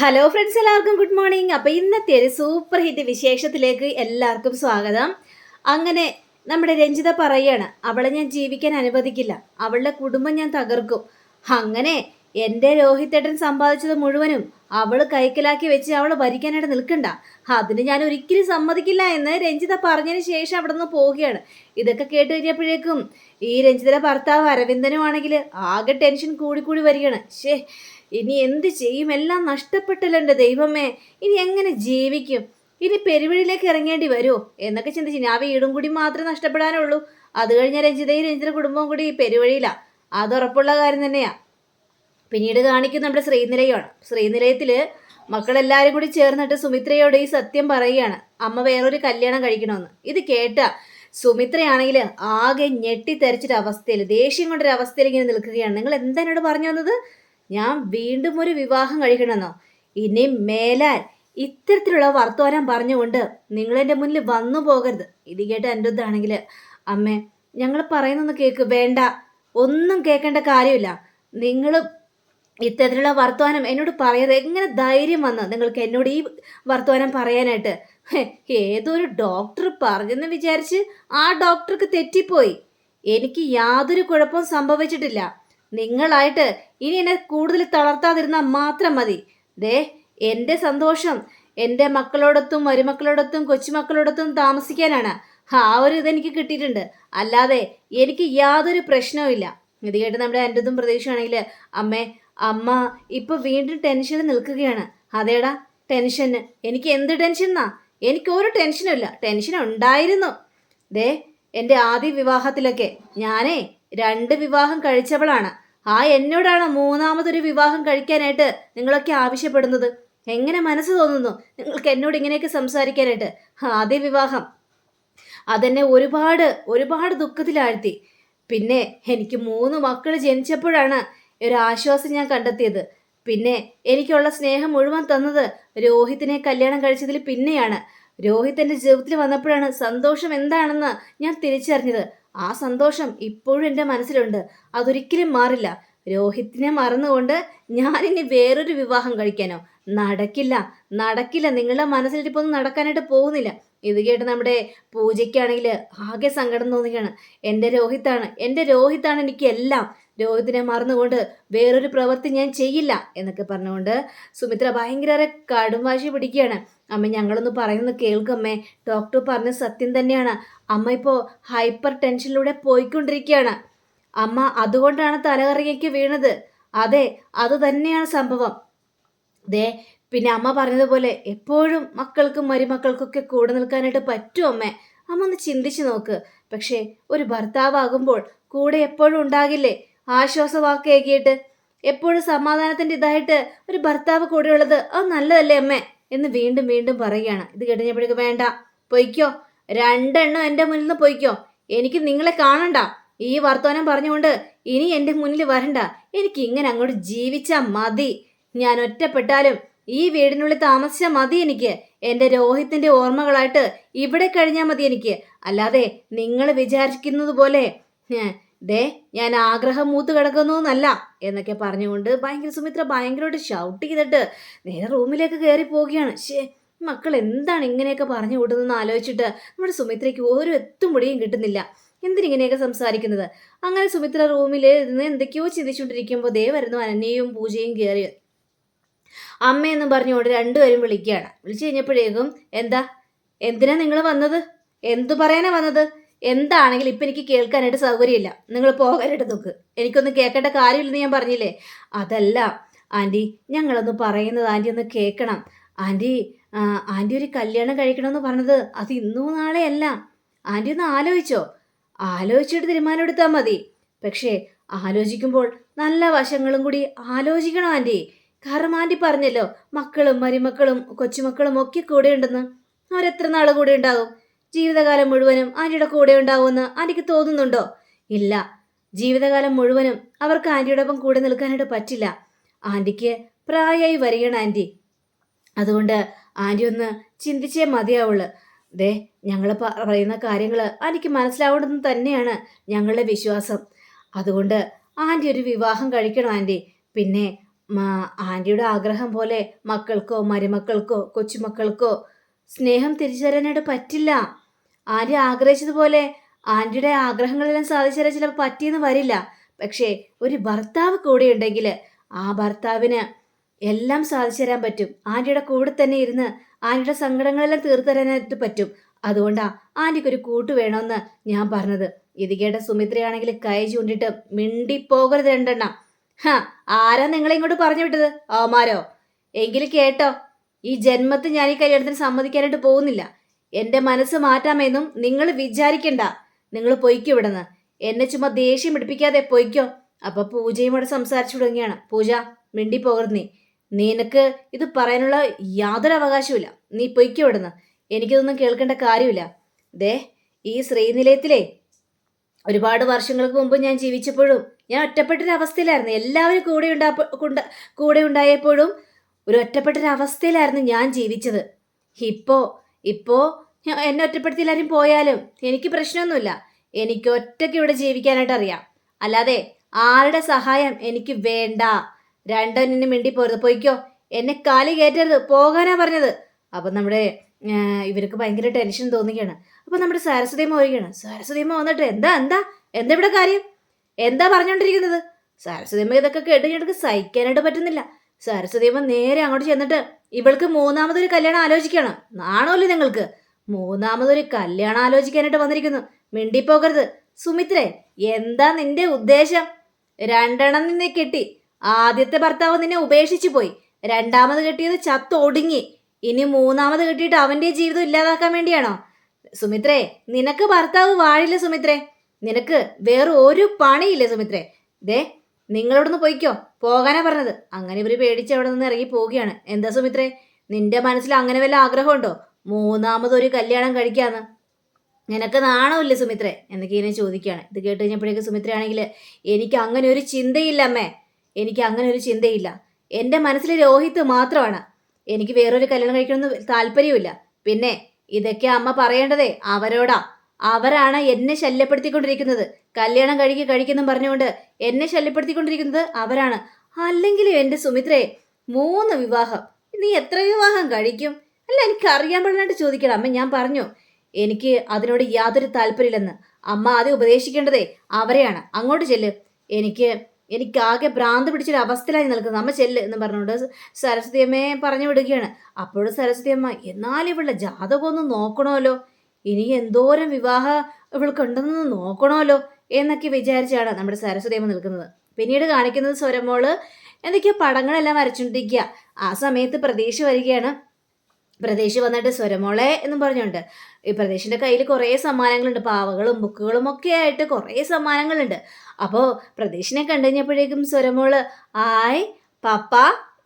Hello friends എല്ലാവർക്കും good morning അപ്പോൾ ഇന്നത്തെ ഒരു സൂപ്പർ ഹിറ്റ് വിശേഷത്തിലേക്ക് എല്ലാവർക്കും സ്വാഗതം. അങ്ങനെ നമ്മുടെ രഞ്ജിത പറയാണ് അവളെ ഞാൻ ജീവിക്കാൻ അനുവദിക്കില്ല. അവളുടെ കുടുംബം ഞാൻ തകർക്കും. അങ്ങനെ എന്റെ രോഹിത്തേട്ടൻ സമ്പാദിച്ചത് മുഴുവനും അവൾ കൈക്കലാക്കി വെച്ച് അവൾ ഭരിക്കാനായിട്ട് നിൽക്കണ്ട. അതിന് ഞാൻ ഒരിക്കലും സമ്മതിക്കില്ല എന്ന് രഞ്ജിത പറഞ്ഞതിന് ശേഷം അവിടെ നിന്ന് പോവുകയാണ്. ഇതൊക്കെ കേട്ട് കഴിഞ്ഞപ്പോഴേക്കും ഈ രഞ്ജിതയുടെ ഭർത്താവ് അരവിന്ദനുമാണെങ്കിൽ ആകെ ടെൻഷൻ കൂടിക്കൂടി വരികയാണ്. ശേ ഇനി എന്ത് ചെയ്യും? എല്ലാം നഷ്ടപ്പെട്ടല്ലോ എന്റെ ദൈവമേ. ഇനി എങ്ങനെ ജീവിക്കും? ഇനി പെരുവഴിയിലേക്ക് ഇറങ്ങേണ്ടി വരുമോ? എന്നൊക്കെ ചിന്തിച്ചു ഞാൻ വീടും കൂടി മാത്രമേ നഷ്ടപ്പെടാനുള്ളൂ. അത് കഴിഞ്ഞ രഞ്ജിതയും രഞ്ജിത കുടുംബവും കൂടി പെരുവഴിയിലാണ് അത് ഉറപ്പുള്ള കാര്യം തന്നെയാ. പിന്നീട് കാണിക്കുന്ന നമ്മുടെ ശ്രീനിലയമാണ് ശ്രീനിലയത്തിൽ മക്കളെല്ലാവരും കൂടി ചേർന്നിട്ട് സുമിത്രയോട് ഈ സത്യം പറയുകയാണ്. അമ്മ വേറൊരു കല്യാണം കഴിക്കണമെന്ന്. ഇത് കേട്ട സുമിത്രയാണെങ്കിൽ ആകെ ഞെട്ടിത്തെറിച്ചൊരു അവസ്ഥയിൽ ദേഷ്യം കൊണ്ടൊരു അവസ്ഥയിൽ ഇങ്ങനെ നിൽക്കുകയാണ്. നിങ്ങൾ എന്താ എന്നോട് പറഞ്ഞു വന്നത്? ഞാൻ വീണ്ടും ഒരു വിവാഹം കഴിക്കണമെന്നോ? ഇനി മേലാൽ ഇത്തരത്തിലുള്ള വർത്തമാനം പറഞ്ഞുകൊണ്ട് നിങ്ങൾ എന്റെ മുന്നിൽ വന്നു പോകരുത്. ഇത് കേട്ട് എന്റെ ഇതാണെങ്കിൽ അമ്മേ ഞങ്ങൾ പറയുന്നൊന്ന് കേൾക്ക് വേണ്ട. ഒന്നും കേൾക്കേണ്ട കാര്യമില്ല. നിങ്ങൾ ഇത്തരത്തിലുള്ള വർത്തമാനം എന്നോട് പറയാതെ എങ്ങനെ ധൈര്യം വന്ന്? നിങ്ങൾക്ക് എന്നോട് ഈ വർത്തമാനം പറയാനായിട്ട്? ഏതൊരു ഡോക്ടർ പറഞ്ഞെന്ന് വിചാരിച്ച് ആ ഡോക്ടർക്ക് തെറ്റിപ്പോയി. എനിക്ക് യാതൊരു കുഴപ്പവും സംഭവിച്ചിട്ടില്ല. നിങ്ങളായിട്ട് ഇനി എന്നെ കൂടുതൽ തളർത്താതിരുന്നാൽ മാത്രം മതി. ദേ എന്റെ സന്തോഷം. എന്റെ മക്കളോടൊത്തും മരുമക്കളോടൊത്തും കൊച്ചുമക്കളോടൊത്തും താമസിക്കാനാണ്. ആ ഒരു ഇതെനിക്ക് കിട്ടിയിട്ടുണ്ട്. അല്ലാതെ എനിക്ക് യാതൊരു പ്രശ്നവും ഇല്ല. ഇത് കേട്ട് നമ്മുടെ എന്റെ ഇതും പ്രതീക്ഷയാണെങ്കിൽ അമ്മേ അമ്മ ഇപ്പൊ വീണ്ടും ടെൻഷനിൽ നിൽക്കുകയാണ്. അതേടാ ടെൻഷന് എനിക്ക് എന്ത് ടെൻഷനാ? എനിക്ക് ഒരു ടെൻഷനും ഇല്ല. ടെൻഷൻ ഉണ്ടായിരുന്നു. ദേ എന്റെ ആദ്യ വിവാഹത്തിലൊക്കെ ഞാനേ രണ്ട് വിവാഹം കഴിച്ചവളാണ്. ആ എന്നോടാണ് മൂന്നാമതൊരു വിവാഹം കഴിക്കാനായിട്ട് നിങ്ങളൊക്കെ ആവശ്യപ്പെടുന്നത്? എങ്ങനെ മനസ്സ് തോന്നുന്നു നിങ്ങൾക്ക് എന്നോട് ഇങ്ങനെയൊക്കെ സംസാരിക്കാനായിട്ട്? ആദ്യ വിവാഹം. അതെന്നെ ഒരുപാട് ഒരുപാട് ദുഃഖത്തിലാഴ്ത്തി. പിന്നെ എനിക്ക് മൂന്ന് മക്കൾ ജനിച്ചപ്പോഴാണ് ഒരു ആശ്വാസം ഞാൻ കണ്ടെത്തിയത്. പിന്നെ എനിക്കുള്ള സ്നേഹം മുഴുവൻ തന്നത് രോഹിത്തിനെ കല്യാണം കഴിച്ചതിൽ പിന്നെയാണ്. രോഹിത് എന്റെ ജീവിതത്തിൽ വന്നപ്പോഴാണ് സന്തോഷം എന്താണെന്ന് ഞാൻ തിരിച്ചറിഞ്ഞത്. ആ സന്തോഷം ഇപ്പോഴും എന്റെ മനസ്സിലുണ്ട്. അതൊരിക്കലും മാറില്ല. രോഹിത്തിനെ മറന്നുകൊണ്ട് ഞാനിനി വേറൊരു വിവാഹം കഴിക്കാനോ? നടക്കില്ല. നടക്കില്ല. നിങ്ങളുടെ മനസ്സിൽ ഒന്നും നടക്കാനായിട്ട് പോകുന്നില്ല. ഇത് കേട്ട് നമ്മുടെ പൂജയ്ക്കാണെങ്കിൽ ആകെ സങ്കടം തോന്നുകയാണ്. എന്റെ രോഹിത്താണ്. എന്റെ രോഹിത്താണ് എനിക്ക് എല്ലാം. രോഹിത്തിനെ മറന്നുകൊണ്ട് വേറൊരു പ്രവൃത്തി ഞാൻ ചെയ്യില്ല എന്നൊക്കെ പറഞ്ഞുകൊണ്ട് സുമിത്ര ഭയങ്കര കടുംവാശി പിടിക്കുകയാണ്. അമ്മ ഞങ്ങളൊന്ന് പറയുന്നത് കേൾക്കമ്മേ ഡോക്ടർ പറഞ്ഞ സത്യം തന്നെയാണ്. അമ്മ ഇപ്പോൾ ഹൈപ്പർ ടെൻഷനിലൂടെ പോയിക്കൊണ്ടിരിക്കുകയാണ്. അമ്മ അതുകൊണ്ടാണ് തലകറിയേക്ക് വീണത്. അതെ അത് തന്നെയാണ് സംഭവം. ദേ പിന്നെ അമ്മ പറഞ്ഞതുപോലെ എപ്പോഴും മക്കൾക്കും മരുമക്കൾക്കൊക്കെ കൂടെ നിൽക്കാനായിട്ട് പറ്റും അമ്മേ. അമ്മ ഒന്ന് ചിന്തിച്ചു നോക്ക്. പക്ഷേ ഒരു ഭർത്താവാകുമ്പോൾ കൂടെ എപ്പോഴും ഉണ്ടാകില്ലേ? ആശ്വാസവാക്ക് ഏകിയിട്ട്. എപ്പോഴും സമാധാനത്തിന്റെ ഇതായിട്ട് ഒരു ഭർത്താവ് കൂടെയുള്ളത് അത് നല്ലതല്ലേ അമ്മേ? എന്ന് വീണ്ടും വീണ്ടും പറയുകയാണ്. ഇത് കേട്ടുകഴിഞ്ഞപ്പോഴേക്ക് വേണ്ട. പൊയ്ക്കോ. രണ്ടെണ്ണം എന്റെ മുന്നിൽ നിന്ന് പൊയ്ക്കോ. എനിക്ക് നിങ്ങളെ കാണണ്ട. ഈ വർത്തമാനം പറഞ്ഞുകൊണ്ട് ഇനി എന്റെ മുന്നിൽ വരണ്ട. എനിക്ക് ഇങ്ങനെ അങ്ങോട്ട് ജീവിച്ചാൽ മതി. ഞാൻ ഒറ്റപ്പെട്ടാലും ഈ വീടിനുള്ളിൽ താമസിച്ചാൽ മതി എനിക്ക്. എന്റെ രോഹിത്തിന്റെ ഓർമ്മകളായിട്ട് ഇവിടെ കഴിഞ്ഞാൽ മതി എനിക്ക്. അല്ലാതെ നിങ്ങൾ വിചാരിക്കുന്നത് പോലെ ദേ ഞാൻ ആഗ്രഹം മൂത്ത് കിടക്കുന്നു എന്നല്ല എന്നൊക്കെ പറഞ്ഞുകൊണ്ട് ഭയങ്കര സുമിത്ര ഭയങ്കരമായിട്ട് ഷൗട്ട് ചെയ്തിട്ട് നേരെ റൂമിലേക്ക് കയറി പോവുകയാണ്. ശേ മക്കൾ എന്താണ് ഇങ്ങനെയൊക്കെ പറഞ്ഞു കൂട്ടുന്നതെന്ന് ആലോചിച്ചിട്ട് നമ്മുടെ സുമിത്രയ്ക്ക് ഒരു എത്തും മുടിയും കിട്ടുന്നില്ല. എന്തിനിങ്ങനെയൊക്കെ സംസാരിക്കുന്നത്? അങ്ങനെ സുമിത്ര റൂമിൽ ഇരുന്ന് എന്തൊക്കെയോ ചിന്തിച്ചുകൊണ്ടിരിക്കുമ്പോൾ ദേ വരുന്നു അനന്യയും പൂജയും കയറി. അമ്മയെന്ന് പറഞ്ഞുകൊണ്ട് രണ്ടുപേരും വിളിക്കുകയാണ്. വിളിച്ചു കഴിഞ്ഞപ്പോഴേക്കും എന്താ? എന്തിനാ നിങ്ങൾ വന്നത്? എന്തു പറയാനാ വന്നത്? എന്താണെങ്കിലും ഇപ്പം എനിക്ക് കേൾക്കാനായിട്ട് സൗകര്യമില്ല. നിങ്ങൾ പോകാനായിട്ട് നോക്ക്. എനിക്കൊന്നും കേൾക്കേണ്ട കാര്യമില്ലെന്ന് ഞാൻ പറഞ്ഞില്ലേ? അതല്ല ആന്റി ഞങ്ങളൊന്ന് പറയുന്നത് ആന്റി ഒന്ന് കേൾക്കണം. ആന്റി ആന്റി ഒരു കല്യാണം കഴിക്കണമെന്ന് പറഞ്ഞത് അത് ഇന്നോ നാളെ അല്ല. ആന്റി ഒന്ന് ആലോചിച്ചോ. ആലോചിച്ചിട്ട് തീരുമാനം എടുത്താൽ മതി. പക്ഷേ ആലോചിക്കുമ്പോൾ നല്ല വശങ്ങളും കൂടി ആലോചിക്കണം ആന്റി. കാരണം ആന്റി പറഞ്ഞല്ലോ മക്കളും മരുമക്കളും കൊച്ചുമക്കളും ഒക്കെ കൂടെ ഉണ്ടെന്ന്. അവരെത്ര നാൾ കൂടെ ഉണ്ടാകും? ജീവിതകാലം മുഴുവനും ആന്റിയുടെ കൂടെ ഉണ്ടാവുമെന്ന് ആന്റിക്ക് തോന്നുന്നുണ്ടോ? ഇല്ല. ജീവിതകാലം മുഴുവനും അവർക്ക് ആന്റിയോടൊപ്പം കൂടെ നിൽക്കാനായിട്ട് പറ്റില്ല. ആന്റിക്ക് പ്രായമായി വരികയാണ് ആന്റി. അതുകൊണ്ട് ആന്റി ഒന്ന് ചിന്തിച്ചേ മതിയാവുള്ളൂ. ദേ ഞങ്ങൾ പറയുന്ന കാര്യങ്ങൾ ആന്റിക്ക് മനസ്സിലാവണമെന്ന് തന്നെയാണ് ഞങ്ങളുടെ വിശ്വാസം. അതുകൊണ്ട് ആന്റി ഒരു വിവാഹം കഴിക്കണം ആന്റി. പിന്നെ ആന്റിയുടെ ആഗ്രഹം പോലെ മക്കൾക്കോ മരുമക്കൾക്കോ കൊച്ചുമക്കൾക്കോ സ്നേഹം തിരിച്ചറിയാനായിട്ട് പറ്റില്ല. ആന്റി ആഗ്രഹിച്ചതുപോലെ ആന്റിയുടെ ആഗ്രഹങ്ങളെല്ലാം സാധിച്ചാലേ ചിലപ്പോൾ പറ്റിയെന്ന് വരില്ല. പക്ഷേ ഒരു ഭർത്താവ് കൂടെ ഉണ്ടെങ്കിൽ ആ ഭർത്താവിന് എല്ലാം സാധിച്ചു തരാൻ പറ്റും. ആന്റിയുടെ കൂടെ തന്നെ ഇരുന്ന് ആന്റിയുടെ സങ്കടങ്ങളെല്ലാം തീർത്തു തരാനായിട്ട് പറ്റും. അതുകൊണ്ടാ ആന്റിക്ക് ഒരു കൂട്ട് വേണമെന്ന് ഞാൻ പറഞ്ഞത്. ഇത് കേട്ട സുമിത്രയാണെങ്കിൽ കൈ ചൂണ്ടിട്ട് മിണ്ടിപ്പോകരുത് രണ്ടെണ്ണം. ഹാ ആരാ നിങ്ങളെ ഇങ്ങോട്ട് പറഞ്ഞു വിട്ടത്? ഓമാരോ എങ്കിൽ കേട്ടോ ഈ ജന്മത്തിൽ ഞാൻ ഈ കല്യാണത്തിന് സമ്മതിക്കാനായിട്ട് പോകുന്നില്ല. എന്റെ മനസ്സ് മാറ്റാമെന്നും നിങ്ങൾ വിചാരിക്കണ്ട. നിങ്ങൾ പൊയ്ക്കോ ഇവിടുന്ന്. എന്നെ ചുമ്മാ ദേഷ്യം പിടിപ്പിക്കാതെ പൊയ്ക്കോ. അപ്പൊ പൂജയും ഇവിടെ സംസാരിച്ചു തുടങ്ങിയാണ്. പൂജ മിണ്ടി പോകരുത് നീ. നിനക്ക് ഇത് പറയാനുള്ള യാതൊരു അവകാശവുമില്ല. നീ പൊയ്ക്കോ ഇവിടുന്ന്. എനിക്കിതൊന്നും കേൾക്കേണ്ട കാര്യമില്ല. ദേ ഈ ശ്രീനിലയത്തിലെ ഒരുപാട് വർഷങ്ങൾക്ക് മുമ്പ് ഞാൻ ജീവിച്ചപ്പോഴും ഞാൻ ഒറ്റപ്പെട്ടൊരവസ്ഥയിലായിരുന്നു. എല്ലാവരും കൂടെ ഉണ്ടാ കൂടെ ഉണ്ടായപ്പോഴും ഒരു ഒറ്റപ്പെട്ടൊരവസ്ഥയിലായിരുന്നു ഞാൻ ജീവിച്ചത്. ഇപ്പോ ഇപ്പോ ഞാൻ എന്നെ ഒറ്റപ്പെടുത്തി എല്ലാവരും പോയാലും എനിക്ക് പ്രശ്നമൊന്നുമില്ല. എനിക്ക് ഒറ്റയ്ക്ക് ഇവിടെ ജീവിക്കാനായിട്ട് അറിയാം അല്ലാതെ ആരുടെ സഹായം എനിക്ക് വേണ്ട. രണ്ടെണ്ണിന് മിണ്ടി പോരുത് പോയിക്കോ. എന്നെ കാലി കയറ്റരുത്. പോകാനാ പറഞ്ഞത്. അപ്പം നമ്മുടെ ഇവർക്ക് ഭയങ്കര ടെൻഷൻ തോന്നുകയാണ്. അപ്പം നമ്മുടെ സരസ്വതിയമ്മ വരികയാണ് സരസ്വതിയമ്മ വന്നിട്ട് എന്താ എന്താ? എന്താ ഇവിടെ കാര്യം? എന്താ പറഞ്ഞുകൊണ്ടിരിക്കുന്നത് സരസ്വതിയമ്മ ഇതൊക്കെ കേട്ട് ഞങ്ങൾക്ക് സഹിക്കാനായിട്ട് പറ്റുന്നില്ല. സരസ്വതിയമ്മ നേരെ അങ്ങോട്ട് ചെന്നിട്ട് ഇവൾക്ക് മൂന്നാമതൊരു കല്യാണം ആലോചിക്കണം. നാണോല്ലേ നിങ്ങൾക്ക്? മൂന്നാമതൊരു കല്യാണം ആലോചിക്കാനായിട്ട് വന്നിരിക്കുന്നു. മിണ്ടിപ്പോകരുത്. സുമിത്രേ എന്താ നിന്റെ ഉദ്ദേശം? രണ്ടെണ്ണം നിന്നെ കെട്ടി. ആദ്യത്തെ ഭർത്താവ് നിന്നെ ഉപേക്ഷിച്ചു പോയി. രണ്ടാമത് കെട്ടിയത് ചത്തൊടുങ്ങി ഇനി മൂന്നാമത് കെട്ടിയിട്ട് അവന്റെ ജീവിതം ഇല്ലാതാക്കാൻ വേണ്ടിയാണോ? സുമിത്രേ നിനക്ക് ഭർത്താവ് വാഴില്ല സുമിത്രേ. നിനക്ക് വേറെ ഒരു പണിയില്ല സുമിത്രേ. ദേ നിങ്ങളോടൊന്ന് പോയിക്കോ. പോകാനാ പറഞ്ഞത്. അങ്ങനെ ഇവർ പേടിച്ച് അവിടെ നിന്ന് ഇറങ്ങി പോവുകയാണ്. എന്താ സുമിത്രേ? നിന്റെ മനസ്സിൽ അങ്ങനെ വല്ല ആഗ്രഹമുണ്ടോ? മൂന്നാമതൊരു കല്യാണം കഴിക്കാന്ന്. നിനക്ക് നാണമില്ല സുമിത്രേ? എന്നൊക്കെ ഇങ്ങനെ ചോദിക്കുകയാണ്. ഇത് കേട്ട് കഴിഞ്ഞപ്പോഴേക്ക് സുമിത്രയാണെങ്കിൽ എനിക്ക് അങ്ങനെ ഒരു ചിന്തയില്ല അമ്മേ. എനിക്ക് അങ്ങനെ ഒരു ചിന്തയില്ല. എന്റെ മനസ്സിൽ രോഹിത് മാത്രമാണ്. എനിക്ക് വേറൊരു കല്യാണം കഴിക്കണമെന്ന് താല്പര്യമില്ല പിന്നെ ഇതൊക്കെ അമ്മ പറയേണ്ടതേ അവരോടാ. അവരാണ് എന്നെ ശല്യപ്പെടുത്തിക്കൊണ്ടിരിക്കുന്നത്. കല്യാണം കഴിക്കുക കഴിക്കുന്നു പറഞ്ഞുകൊണ്ട് എന്നെ ശല്യപ്പെടുത്തിക്കൊണ്ടിരിക്കുന്നത് അവരാണ്. അല്ലെങ്കിലും എന്റെ സുമിത്രയെ മൂന്ന് വിവാഹം. നീ എത്ര വിവാഹം കഴിക്കും? അല്ല എനിക്ക് അറിയാൻ പാടില്ലാണ്ട് ചോദിക്കണം അമ്മ ഞാൻ പറഞ്ഞു. എനിക്ക് അതിനോട് യാതൊരു താല്പര്യമില്ലെന്ന്. അമ്മ ആദ്യം ഉപദേശിക്കേണ്ടതേ അവരെയാണ്. അങ്ങോട്ട് ചെല്ല്. എനിക്ക് എനിക്കാകെ ഭ്രാന്ത് പിടിച്ചൊരു അവസ്ഥയിലായി നിൽക്കുന്നത്. അമ്മ ചെല്ല് എന്ന് പറഞ്ഞുകൊണ്ട് സരസ്വതി അമ്മയെ പറഞ്ഞു വിടുകയാണ്. അപ്പോഴും സരസ്വതി അമ്മ എന്നാലും ഇവളുടെ ജാതകമൊന്നും നോക്കണമല്ലോ. ഇനി എന്തോരം വിവാഹ ഇവൾക്കുണ്ടെന്ന് നോക്കണമല്ലോ. എന്നൊക്കെ വിചാരിച്ചാണ് നമ്മുടെ സരസ്വതി അമ്മ നിൽക്കുന്നത്. പിന്നീട് കാണിക്കുന്നത് സ്വരമോൾ എന്തൊക്കെയോ പടങ്ങളെല്ലാം വരച്ചുകൊണ്ടിരിക്കുക ആ സമയത്ത് പ്രതീക്ഷ വരികയാണ്. പ്രതീക്ഷ വന്നിട്ട് സ്വരമോളെ എന്നും പറഞ്ഞുകൊണ്ട് ഈ പ്രദേശിന്റെ കയ്യിൽ കുറേ സമ്മാനങ്ങളുണ്ട്. പാവകളും ബുക്കുകളും ഒക്കെ ആയിട്ട് കുറേ സമ്മാനങ്ങളുണ്ട്. അപ്പോൾ പ്രദേശിനെ കണ്ടുകഴിഞ്ഞപ്പോഴേക്കും സ്വരമോൾ ആയ് പപ്പ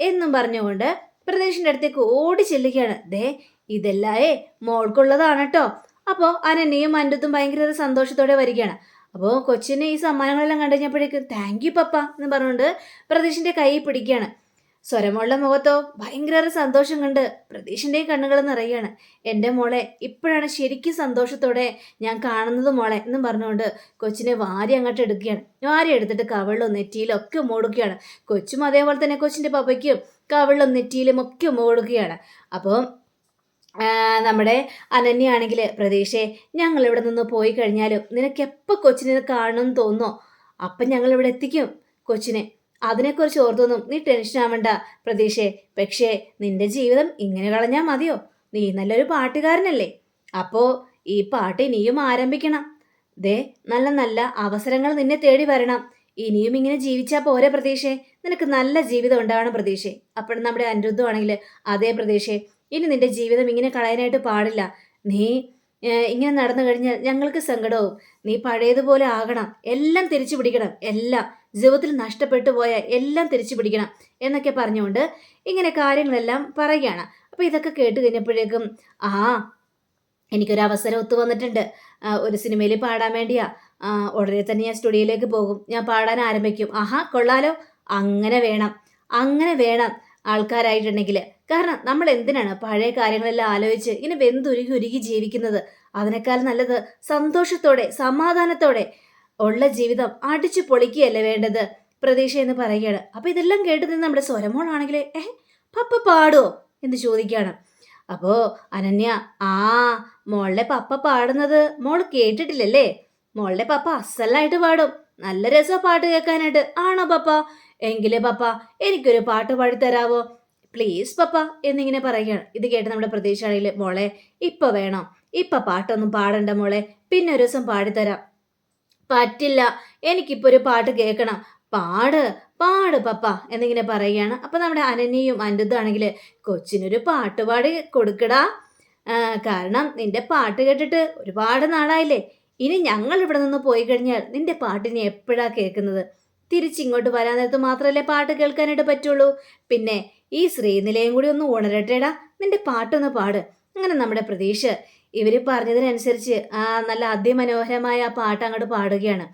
എന്നും പറഞ്ഞുകൊണ്ട് പ്രദേശിന്റെ അടുത്തേക്ക് ഓടി ചെല്ലുകയാണ്. ദേ ഇതെല്ലായേ മോൾക്കുള്ളതാണ് കേട്ടോ അപ്പോൾ അനന്യയും അന്റത്തും ഭയങ്കര സന്തോഷത്തോടെ വരികയാണ്. അപ്പോൾ കൊച്ചിന് ഈ സമ്മാനങ്ങളെല്ലാം കണ്ടു കഴിഞ്ഞപ്പോഴേക്കും താങ്ക് യു പപ്പ എന്ന് പറഞ്ഞുകൊണ്ട് പ്രതീഷിന്റെ കൈ പിടിക്കുകയാണ്. സ്വരമുള്ള മുഖത്തോ ഭയങ്കര സന്തോഷം കണ്ട് പ്രതീഷിന്റെയും കണ്ണുകൾ നിറയുകയാണ്. എന്റെ മോളെ ഇപ്പോഴാണ് ശരിക്കും സന്തോഷത്തോടെ ഞാൻ കാണുന്നത് മോളെ എന്നും പറഞ്ഞുകൊണ്ട് കൊച്ചിനെ വാരി അങ്ങോട്ട് എടുക്കുകയാണ്. വാരി എടുത്തിട്ട് കവളിലും നെറ്റിയിലും ഒക്കെ മൂടുകയാണ്. കൊച്ചും അതേപോലെ തന്നെ കൊച്ചിന്റെ പപ്പയ്ക്കും കവളിലും നെറ്റിയിലും ഒക്കെ മൂടുകയാണ്. അപ്പോൾ ആ, നമ്മുടെ അനന്യാണെങ്കിൽ പ്രതീക്ഷേ ഞങ്ങൾ ഇവിടെ നിന്ന് പോയി കഴിഞ്ഞാലും നിനക്ക് എപ്പോൾ കൊച്ചിനെ കാണണമെന്ന് തോന്നോ അപ്പം ഞങ്ങൾ ഇവിടെ എത്തിക്കും കൊച്ചിനെ. അതിനെക്കുറിച്ച് ഓർത്തൊന്നും നീ ടെൻഷൻ ആവണ്ട പ്രതീക്ഷേ. പക്ഷേ നിന്റെ ജീവിതം ഇങ്ങനെ കളഞ്ഞാൽ മതിയോ? നീ നല്ലൊരു പാട്ടുകാരനല്ലേ. അപ്പോൾ ഈ പാട്ട് ഇനിയും ആരംഭിക്കണം. ദേ നല്ല നല്ല അവസരങ്ങൾ നിന്നെ തേടി വരണം. ഇനിയും ഇങ്ങനെ ജീവിച്ചാൽ പോരെ പ്രതീക്ഷേ. നിനക്ക് നല്ല ജീവിതം ഉണ്ടാവണം പ്രതീക്ഷേ. അപ്പോൾ നമ്മുടെ അനിരുദ്ധമാണെങ്കിൽ അതേ പ്രതീക്ഷയെ ഇനി നിന്റെ ജീവിതം ഇങ്ങനെ കളയാനായിട്ട് പാടില്ല. നീ ഇങ്ങനെ നടന്നു കഴിഞ്ഞാൽ ഞങ്ങൾക്ക് സങ്കടവും. നീ പഴയതുപോലെ ആകണം. എല്ലാം തിരിച്ചു പിടിക്കണം. എല്ലാം. ജീവിതത്തിൽ നഷ്ടപ്പെട്ടു പോയ എല്ലാം തിരിച്ചു പിടിക്കണം എന്നൊക്കെ പറഞ്ഞുകൊണ്ട് ഇങ്ങനെ കാര്യങ്ങളെല്ലാം പറയുകയാണ്. അപ്പോൾ ഇതൊക്കെ കേട്ട് കഴിഞ്ഞപ്പോഴേക്കും ആ എനിക്കൊരു അവസരം ഒത്തു വന്നിട്ടുണ്ട്. ഒരു സിനിമയിൽ പാടാൻ വേണ്ടിയാ. ഉടനെ തന്നെ ഞാൻ സ്റ്റുഡിയോയിലേക്ക് പോകും. ഞാൻ പാടാൻ ആരംഭിക്കും. ആഹാ കൊള്ളാലോ. അങ്ങനെ വേണം. അങ്ങനെ വേണം. ആൾക്കാരായിട്ടുണ്ടെങ്കിൽ കാരണം നമ്മൾ എന്തിനാണ് പഴയ കാര്യങ്ങളെല്ലാം ആലോചിച്ച് ഇങ്ങനെ വെന്തുരുകി ഉരുകി ജീവിക്കുന്നത്? അതിനേക്കാൾ നല്ലത് സന്തോഷത്തോടെ സമാധാനത്തോടെ ഉള്ള ജീവിതം അടിച്ചു പൊളിക്കുകയല്ലേ വേണ്ടത്? പ്രതീക്ഷ എന്ന് പറയുകയാണ്. അപ്പോൾ ഇതെല്ലാം കേട്ട് നിന്ന് നമ്മുടെ സ്വരമോളാണെങ്കിൽ ഏ പപ്പ പാടുമോ എന്ന് ചോദിക്കുകയാണ്. അപ്പോൾ അനന്യ ആ മോളുടെ പപ്പ പാടുന്നത് മോൾ കേട്ടിട്ടില്ലല്ലേ? മോളുടെ പപ്പ അസലായിട്ട് പാടും. നല്ല രസമാണ് പാട്ട് കേൾക്കാനായിട്ട്. ആണോ പപ്പ? എങ്കിലേ പപ്പ എനിക്കൊരു പാട്ട് പാടിത്തരാവോ? പ്ലീസ് പപ്പ എന്നിങ്ങനെ പറയുകയാണ്. ഇത് കേട്ട് നമ്മുടെ പ്രതീക്ഷയാണെങ്കിൽ മോളെ ഇപ്പൊ വേണം. ഇപ്പൊ പാട്ടൊന്നും പാടണ്ട മോളെ പിന്നെ ഒരു ദിവസം പാടിത്തരാം. പറ്റില്ല എനിക്കിപ്പോ ഒരു പാട്ട് കേൾക്കണം. പാട് പാട് പപ്പ എന്നിങ്ങനെ പറയുകയാണ്. അപ്പൊ നമ്മുടെ അനന്യയും അനിരുദ്ധാണെങ്കിൽ കൊച്ചിനൊരു പാട്ട് പാടി കൊടുക്കടാ. കാരണം നിന്റെ പാട്ട് കേട്ടിട്ട് ഒരുപാട് നാളായില്ലേ. ഇനി ഞങ്ങൾ ഇവിടെ നിന്ന് പോയി കഴിഞ്ഞാൽ നിന്റെ പാട്ടിനെ എപ്പോഴാ കേൾക്കുന്നത്? തിരിച്ചിങ്ങോട്ട് വരാൻ നേരത്ത് മാത്രമല്ലേ പാട്ട് കേൾക്കാനായിട്ട് പറ്റുള്ളൂ. പിന്നെ ഈ ശ്രീനിലയും കൂടി ഒന്ന് ഉണരട്ടേടാ നിന്റെ പാട്ടൊന്ന് പാട്. അങ്ങനെ നമ്മുടെ പ്രതീക്ഷ ഇവർ പറഞ്ഞതിനനുസരിച്ച് ആ നല്ല അതിമനോഹരമായ ആ പാട്ട് അങ്ങോട്ട് പാടുകയാണ്.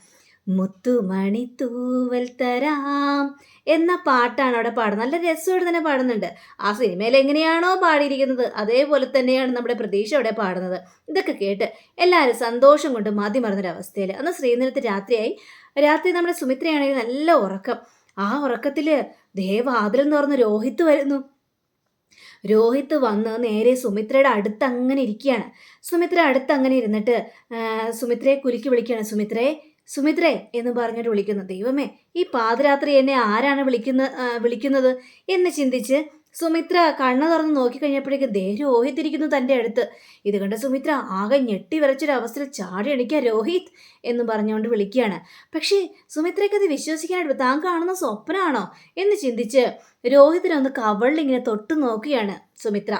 മുത്തുമണി തൂവൽ തരാം എന്ന പാട്ടാണ് അവിടെ പാടുന്നത്. നല്ല രസമായിട്ട് തന്നെ പാടുന്നുണ്ട്. ആ സിനിമയിൽ എങ്ങനെയാണോ പാടിയിരിക്കുന്നത് അതേപോലെ തന്നെയാണ് നമ്മുടെ പ്രതീക്ഷ അവിടെ പാടുന്നത്. ഇതൊക്കെ കേട്ട് എല്ലാവരും സന്തോഷം കൊണ്ട് മതി മറന്നൊരവസ്ഥയിൽ. അന്ന് ശ്രീനിലത്ത് രാത്രിയായി. രാത്രി നമ്മുടെ സുമിത്രയാണെങ്കിൽ നല്ല ഉറക്കം. ആ ഉറക്കത്തിൽ ദേവാതിൽ പറഞ്ഞ് രോഹിത്ത് വരുന്നു. രോഹിത്ത് വന്ന് നേരെ സുമിത്രയുടെ അടുത്ത് അങ്ങനെ ഇരിക്കുകയാണ്. സുമിത്ര അടുത്ത് അങ്ങനെ ഇരുന്നിട്ട് സുമിത്രയെ കുലുക്കി വിളിക്കുകയാണ്. സുമിത്രയെ സുമിത്രേ എന്ന് പറഞ്ഞിട്ട് വിളിക്കുന്നു. ദൈവമേ ഈ പാതിരാത്രി എന്നെ ആരാണ് വിളിക്കുന്ന വിളിക്കുന്നത് എന്ന് ചിന്തിച്ച് സുമിത്ര കണ്ണു തുറന്ന് നോക്കിക്കഴിഞ്ഞപ്പോഴേക്കും ദേ രോഹിത് ഇരിക്കുന്നു തന്റെ അടുത്ത്. ഇത് കണ്ട സുമിത്ര ആകെ ഞെട്ടി വരച്ചൊരവസ്ഥയിൽ ചാടി അണിക്കുക രോഹിത് എന്ന് പറഞ്ഞുകൊണ്ട് വിളിക്കുകയാണ്. പക്ഷേ സുമിത്രയ്ക്ക് അത് വിശ്വസിക്കാനായിട്ട് താൻ കാണുന്ന സ്വപ്നമാണോ എന്ന് ചിന്തിച്ച് രോഹിതിനൊന്ന് കവളിലിങ്ങനെ തൊട്ടു നോക്കുകയാണ് സുമിത്ര.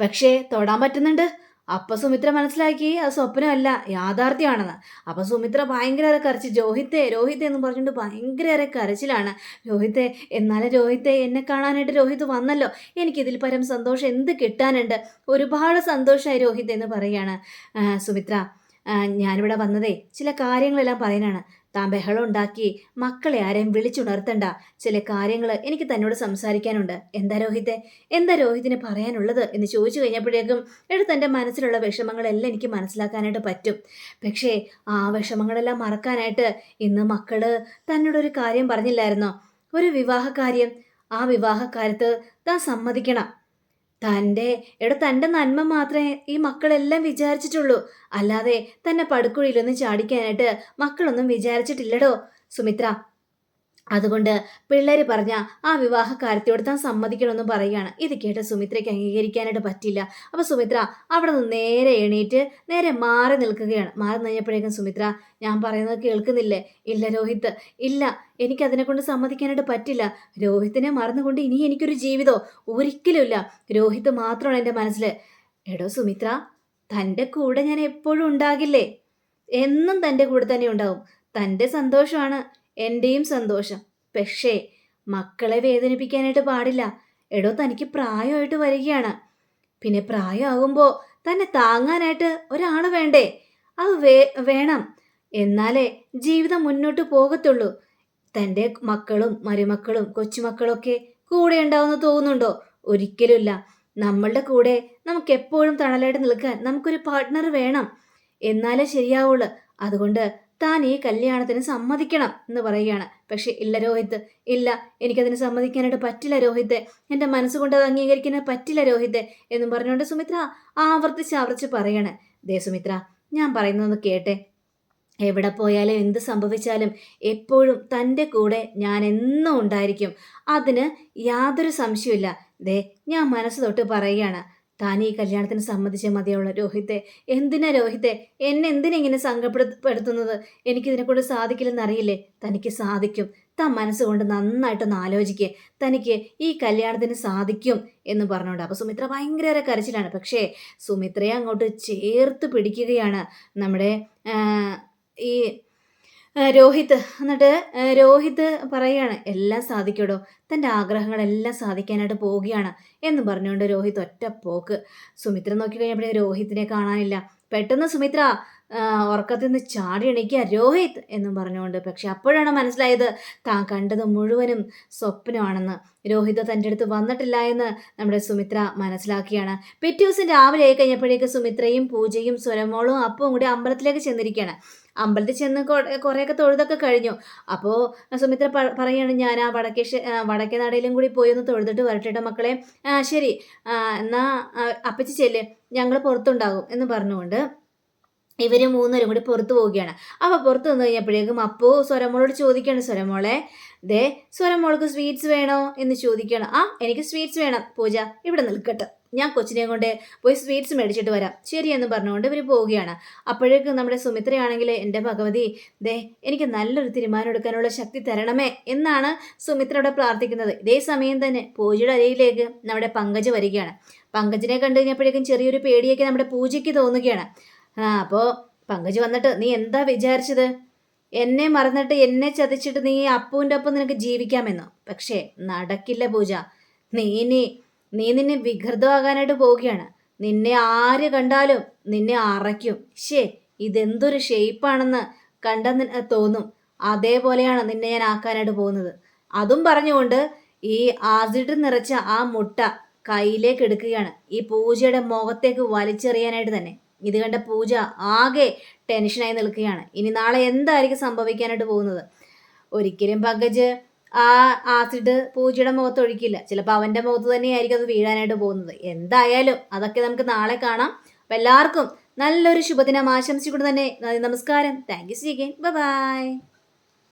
പക്ഷേ തൊടാൻ പറ്റുന്നുണ്ട്. അപ്പൊ സുമിത്ര മനസ്സിലാക്കി അത് സ്വപ്നമല്ല യാഥാർത്ഥ്യമാണെന്ന്. അപ്പൊ സുമിത്ര ഭയങ്കര കരച്ച് രോഹിത്തെ രോഹിത്തെ എന്ന് പറഞ്ഞുകൊണ്ട് ഭയങ്കര കരച്ചിലാണ്. രോഹിത്തെ എന്നാലും രോഹിത്തെ എന്നെ കാണാനായിട്ട് രോഹിത് വന്നല്ലോ. എനിക്ക് എനിക്കിതിൽ പരം സന്തോഷം എന്ത് കിട്ടാനുണ്ട്? ഒരുപാട് സന്തോഷമായി രോഹിത് എന്ന് പറയാണ് സുമിത്ര ഞാനിവിടെ വന്നതേ ചില കാര്യങ്ങളെല്ലാം പറയാനാണ് താൻ ബഹളം ഉണ്ടാക്കി മക്കളെ ആരെയും വിളിച്ചുണർത്തണ്ട. ചില കാര്യങ്ങൾ എനിക്ക് തന്നോട് സംസാരിക്കാനുണ്ട്. എന്താ രോഹിത്തെ? എന്താ രോഹിതിന് പറയാനുള്ളത്? എന്ന് ചോദിച്ചു കഴിഞ്ഞപ്പോഴേക്കും എടുത്ത് എന്റെ മനസ്സിലുള്ള വിഷമങ്ങളെല്ലാം എനിക്ക് മനസ്സിലാക്കാനായിട്ട് പറ്റും. പക്ഷേ ആ വിഷമങ്ങളെല്ലാം മറക്കാനായിട്ട് ഇന്ന് മക്കൾ തന്നോടൊരു കാര്യം പറഞ്ഞില്ലായിരുന്നോ? ഒരു വിവാഹകാര്യം ആ വിവാഹ കാര്യത്ത് താൻ സമ്മതിക്കണം. തന്റെ എടോ തന്റെ നന്മ മാത്രമേ ഈ മക്കളെല്ലാം വിചാരിച്ചിട്ടുള്ളൂ. അല്ലാതെ തന്നെ പടുക്കുഴിയിലൊന്നും ചാടിക്കാനായിട്ട് മക്കളൊന്നും വിചാരിച്ചിട്ടില്ലടോ. സുമിത്ര അതുകൊണ്ട് പിള്ളേർ പറഞ്ഞ ആ വിവാഹ കാര്യത്തോട് താൻ സമ്മതിക്കണമെന്ന് പറയുകയാണ്. ഇത് കേട്ട് സുമിത്രയ്ക്ക് അംഗീകരിക്കാനായിട്ട് പറ്റില്ല അപ്പോൾ സുമിത്ര അവിടെ നിന്ന് നേരെ എണീറ്റ് നേരെ മാറി നിൽക്കുകയാണ്. മാറി കഴിഞ്ഞപ്പോഴേക്കും സുമിത്ര ഞാൻ പറയുന്നത് കേൾക്കുന്നില്ലേ? ഇല്ല രോഹിത് ഇല്ല എനിക്കതിനെ കൊണ്ട് സമ്മതിക്കാനായിട്ട് പറ്റില്ല. രോഹിത്തിനെ മറന്നുകൊണ്ട് ഇനി എനിക്കൊരു ജീവിതമോ ഒരിക്കലുമില്ല രോഹിത് മാത്രമാണ് എന്റെ മനസ്സിൽ. എടോ സുമിത്ര തന്റെ കൂടെ ഞാൻ എപ്പോഴും ഉണ്ടാകില്ലേ? എന്നും തന്റെ കൂടെ തന്നെ ഉണ്ടാവും. തന്റെ സന്തോഷമാണ്. എന്റെയും സന്തോഷം. പക്ഷേ മക്കളെ വേദനിപ്പിക്കാനായിട്ട് പാടില്ല. എടോ തനിക്ക് പ്രായമായിട്ട് വരികയാണ്. പിന്നെ പ്രായമാകുമ്പോൾ തന്നെ താങ്ങാനായിട്ട് ഒരാൾ വേണ്ടേ? അത് വേ വേണം. എന്നാലേ ജീവിതം മുന്നോട്ട് പോകത്തുള്ളൂ. തന്റെ മക്കളും മരുമക്കളും കൊച്ചുമക്കളൊക്കെ കൂടെ ഉണ്ടാവുമെന്ന് തോന്നുന്നുണ്ടോ? ഒരിക്കലുമില്ല. നമ്മളുടെ കൂടെ നമുക്ക് എപ്പോഴും തണലായിട്ട് നിൽക്കാൻ നമുക്കൊരു പാർട്ട്ണർ വേണം. എന്നാലേ ശരിയാവുള്ളൂ. അതുകൊണ്ട് താൻ ഈ കല്യാണത്തിന് സമ്മതിക്കണം എന്ന് പറയുകയാണ്. പക്ഷെ ഇല്ല രോഹിത് ഇല്ല എനിക്കതിന് സമ്മതിക്കാനായിട്ട് പറ്റില്ല രോഹിത് എന്റെ മനസ്സുകൊണ്ട് അത് അംഗീകരിക്കാൻ പറ്റില്ല രോഹിത് എന്നും പറഞ്ഞുകൊണ്ട് സുമിത്ര ആവർത്തിച്ച് ആവർത്തിച്ച് പറയാണ്. ദേ സുമിത്ര ഞാൻ പറയുന്നത് കേട്ടെ. എവിടെ പോയാലും എന്ത് സംഭവിച്ചാലും എപ്പോഴും തന്റെ കൂടെ ഞാൻ എന്നും ഉണ്ടായിരിക്കും. അതിന് യാതൊരു സംശയമില്ല ദേ ഞാൻ മനസ്സ് തൊട്ട് പറയുകയാണ്. താൻ ഈ കല്യാണത്തിന് സമ്മതിച്ചേ മതിയുള്ള രോഹിത്തെ എന്തിനാ രോഹിത്തെ? എന്നെ എന്തിനെങ്ങനെ സങ്കടപ്പെടുത്തുന്നത് എനിക്കിതിനെക്കൊണ്ട് സാധിക്കില്ലെന്നറിയില്ലേ? തനിക്ക് സാധിക്കും. താൻ മനസ്സുകൊണ്ട് നന്നായിട്ടൊന്ന് ആലോചിക്കുക തനിക്ക് ഈ കല്യാണത്തിന് സാധിക്കും എന്ന് പറഞ്ഞുകൊണ്ട് അപ്പോൾ സുമിത്ര ഭയങ്കര കരച്ചിലാണ്. പക്ഷേ സുമിത്രയെ അങ്ങോട്ട് ചേർത്ത് പിടിക്കുകയാണ് നമ്മുടെ ഈ രോഹിത്. എന്നിട്ട് രോഹിത് പറയുകയാണ് എല്ലാം സാധിക്കൂടോ? തന്റെ ആഗ്രഹങ്ങളെല്ലാം സാധിക്കാനായിട്ട് പോവുകയാണ് എന്ന് പറഞ്ഞുകൊണ്ട് രോഹിത് ഒറ്റ പോക്ക്. സുമിത്ര നോക്കി കഴിഞ്ഞപ്പോഴേ രോഹിത്തിനെ കാണാനില്ല. പെട്ടെന്ന് സുമിത്ര ഉറക്കത്തിൽ നിന്ന് ചാടി എണീക്കുക രോഹിത് എന്നും പറഞ്ഞുകൊണ്ട്. പക്ഷെ അപ്പോഴാണ് മനസ്സിലായത് താൻ കണ്ടത് മുഴുവനും സ്വപ്നമാണെന്ന്. രോഹിത് തന്റെ അടുത്ത് വന്നിട്ടില്ല എന്ന് നമ്മുടെ സുമിത്ര മനസ്സിലാക്കിയാണ്. പിറ്റേ ദിവസം രാവിലെ ആയി കഴിഞ്ഞപ്പോഴേക്ക് സുമിത്രയും പൂജയും സ്വരമോളും അപ്പവും കൂടി അമ്പലത്തിലേക്ക് ചെന്നിരിക്കുകയാണ്. അമ്പലത്തിൽ ചെന്ന് കുറേയൊക്കെ തൊഴുതൊക്കെ കഴിഞ്ഞു. അപ്പോൾ സുമിത്ര പറയാണ് ഞാൻ ആ വടക്കേ വടക്കേ നടയിലും കൂടി പോയി ഒന്ന് തൊഴുതിട്ട് വരട്ടെ മക്കളെ. ശരി. എന്നാൽ എന്നാ അപ്പച്ചി ചെല്ല്. ഞങ്ങൾ പുറത്തുണ്ടാകും. എന്ന് പറഞ്ഞുകൊണ്ട് ഇവർ മൂന്നുപേരും കൂടി പുറത്തു പോവുകയാണ്. അപ്പോൾ പുറത്ത് വന്നു കഴിഞ്ഞപ്പോഴേക്കും അപ്പു സ്വരമോളോട് ചോദിക്കുകയാണ് സ്വരമോളെ ദേ സ്വരമോൾക്ക് സ്വീറ്റ്സ് വേണോ? എന്ന് ചോദിക്കുകയാണ്. ആ എനിക്ക് സ്വീറ്റ്സ് വേണം പൂജ. ഇവിടെ നിൽക്കട്ടെ. ഞാൻ കൊച്ചിനെ കൊണ്ട് പോയി സ്വീറ്റ്സ് മേടിച്ചിട്ട് വരാം. ശരിയെന്ന് പറഞ്ഞുകൊണ്ട് ഇവർ പോവുകയാണ്. അപ്പോഴേക്കും നമ്മുടെ സുമിത്രയാണെങ്കിൽ എന്റെ ഭഗവതി ദേ എനിക്ക് നല്ലൊരു തീരുമാനം എടുക്കാനുള്ള ശക്തി തരണമേ എന്നാണ് സുമിത്ര അവിടെ പ്രാർത്ഥിക്കുന്നത്. ഇതേ സമയം തന്നെ പൂജയുടെ അരയിലേക്ക് നമ്മുടെ പങ്കജ് വരികയാണ്. പങ്കജിനെ കണ്ടു കഴിഞ്ഞപ്പോഴേക്കും ചെറിയൊരു പേടിയൊക്കെ നമ്മുടെ പൂജയ്ക്ക് തോന്നുകയാണ്. ആ അപ്പോൾ പങ്കജ് വന്നിട്ട് നീ എന്താ വിചാരിച്ചത്? എന്നെ മറന്നിട്ട് എന്നെ ചതിച്ചിട്ട് നീ അപ്പൂന്റെ ഒപ്പം നിനക്ക് ജീവിക്കാമെന്നോ? പക്ഷേ നടക്കില്ല പൂജ. നീ ഇനി നീ നിന്നെ വികൃതമാകാനായിട്ട് പോവുകയാണ്. നിന്നെ ആര് കണ്ടാലും നിന്നെ അറയ്ക്കും. ശേ ഇതെന്തൊരു ഷേപ്പാണെന്ന് കണ്ട തോന്നും. അതേപോലെയാണ് നിന്നെ ഞാൻ ആക്കാനായിട്ട് പോകുന്നത്. അതും പറഞ്ഞുകൊണ്ട് ഈ ആസിഡ് നിറച്ച ആ മുട്ട കയ്യിലേക്ക് എടുക്കുകയാണ്. ഈ പൂജയുടെ മുഖത്തേക്ക് വലിച്ചെറിയാനായിട്ട് തന്നെ. ഇത് കണ്ട പൂജ ആകെ ടെൻഷനായി നിൽക്കുകയാണ്. ഇനി നാളെ എന്തായിരിക്കും സംഭവിക്കാനായിട്ട് പോകുന്നത്? ഒരിക്കലും പങ്കജ് ആ ആസിഡ് പൂജയുടെ മുഖത്ത് ഒഴിക്കില്ല. ചിലപ്പോൾ അവന്റെ മുഖത്ത് തന്നെയായിരിക്കും അത് വീഴാനായിട്ട് പോകുന്നത്. എന്തായാലും അതൊക്കെ നമുക്ക് നാളെ കാണാം. അപ്പം എല്ലാവർക്കും നല്ലൊരു ശുഭദിനം ആശംസിച്ചുകൊണ്ട് തന്നെ നമസ്കാരം. Thank you see again bye